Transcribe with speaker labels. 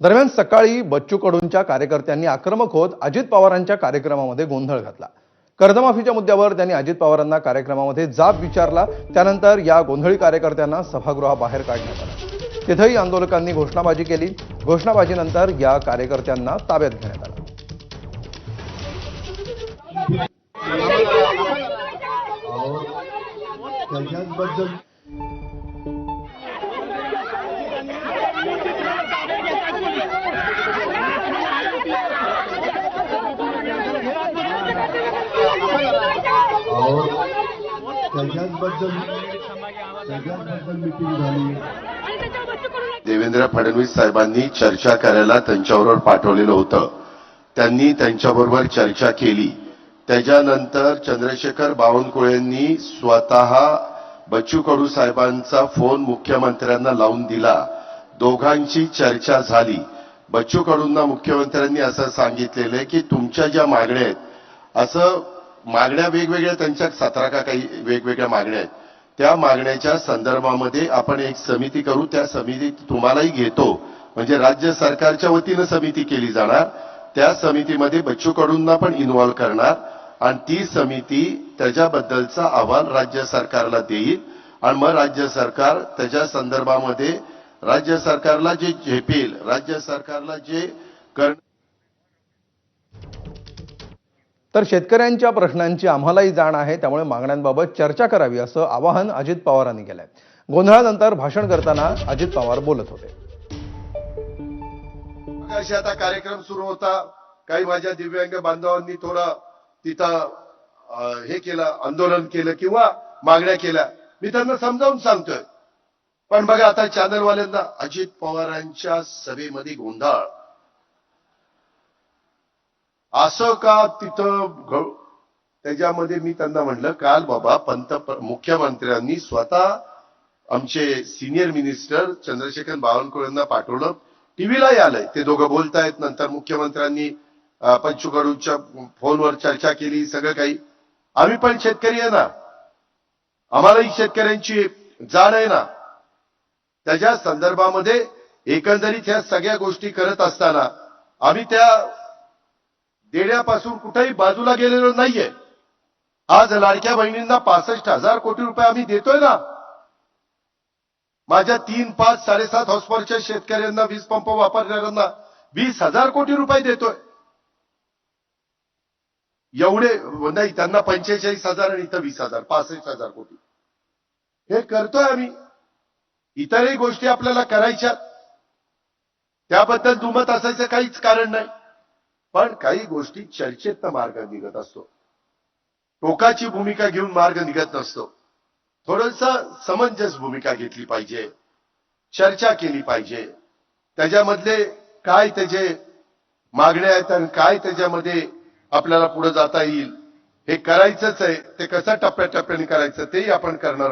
Speaker 1: दरम्यान सकाळी बच्चू कडूंच्या कार्यकर्त्यांनी आक्रमक होत अजित पवारांच्या कार्यक्रमामध्ये गोंधळ घातला. कर्जमाफीच्या मुद्द्यावर त्यांनी अजित पवारांना कार्यक्रमामध्ये जाब विचारला. त्यानंतर या गोंधळी कार्यकर्त्यांना सभागृहाबाहेर काढण्यात आलं. तिथंही आंदोलकांनी घोषणाबाजी केली. घोषणाबाजीनंतर या कार्यकर्त्यांना ताब्यात घेण्यात आलं.
Speaker 2: त्याच्याबद्दल अहो, त्याच्याबद्दल मिटिंग झाली
Speaker 3: देवेंद्र फडणवीस साहेबांनी चर्चा करायला त्यांच्याबरोबर पाठवलेलं होतं. त्यांनी त्यांच्याबरोबर चर्चा केली. त्याच्यानंतर चंद्रशेखर बावनकुळेंनी स्वतः बच्चू कडू साहेबांचा फोन मुख्यमंत्र्यांना लावून दिला. दोघांची चर्चा झाली. बच्चू कडूंना मुख्यमंत्र्यांनी असं सांगितलेलं आहे की तुमच्या ज्या मागण्या आहेत असं मागण्या वेगवेगळ्या त्यांच्या सतरा का काही वेगवेगळ्या मागण्या आहेत. त्या मागण्याच्या संदर्भामध्ये आपण एक समिती करू त्या समितीत तुम्हालाही घेतो. म्हणजे राज्य सरकारच्या वतीनं समिती केली जाणार त्या समितीमध्ये बच्चू कडूंना पण इन्व्हॉल्व करणार आणि ती समिती त्याच्याबद्दलचा अहवाल राज्य सरकारला देईल. आणि मग राज्य सरकार त्याच्या संदर्भामध्ये राज्य सरकारला जे झेपेल राज्य सरकारला जे कर
Speaker 1: तर शेतकऱ्यांच्या प्रश्नांची आम्हालाही जाण आहे त्यामुळे मागण्यांबाबत चर्चा करावी असं आवाहन अजित पवारांनी केलंय. गोंधळानंतर भाषण करताना अजित पवार बोलत होते.
Speaker 3: आता कार्यक्रम सुरू होता. काही माझ्या दिव्यांग बांधवांनी थोडं तिथं हे केलं आंदोलन केलं किंवा मागण्या केल्या. मी त्यांना समजावून सांगतोय. पण बघा आता चॅनलवाल्यांना अजित पवारांच्या सभेमध्ये गोंधळ. असं का तिथं त्याच्यामध्ये मी त्यांना म्हणलं काल बाबा पंत मुख्यमंत्र्यांनी स्वतः आमचे सिनियर मिनिस्टर चंद्रशेखर बावनकुळेंना पाठवलं. टीव्हीलाही आलंय ते दोघं बोलतायत. नंतर मुख्यमंत्र्यांनी पंचुकडूच्या फोनवर चर्चा केली. सगळं काही. आम्ही पण शेतकरी आहे ना. आम्हालाही शेतकऱ्यांची जाण आहे ना. त्याच्या संदर्भामध्ये एकंदरीत ह्या सगळ्या गोष्टी करत असताना आम्ही त्या देण्यापासून कुठेही बाजूला गेलेलो नाहीये. आज लाडक्या बहिणींना पासष्ट हजार कोटी रुपये आम्ही देतोय ना. माझ्या तीन पाच साडेसात हॉस्पिटलच्या शेतकऱ्यांना वीज पंप वापरणाऱ्यांना वीस हजार कोटी रुपये देतोय. एवढे नाही त्यांना पंचेचाळीस हजार आणि इथं वीस हजार पासष्ट हजार कोटी. हे करतोय आम्ही. इतरही गोष्टी आपल्याला करायच्या. त्याबद्दल दुमत असायचं काहीच कारण नाही. पण काही गोष्टी चर्चेतनं मार्ग निघत असतो. टोकाची भूमिका घेऊन मार्ग निघत नसतो. थोडस समंजस भूमिका घेतली पाहिजे. चर्चा केली पाहिजे. त्याच्यामधले काय त्याचे मागण्या आहेत आणि काय त्याच्यामध्ये आपल्याला पुढे जाता येईल हे करायचंच आहे. ते कसं टप्प्याटप्प्याने करायचं तेही आपण करणार आहोत.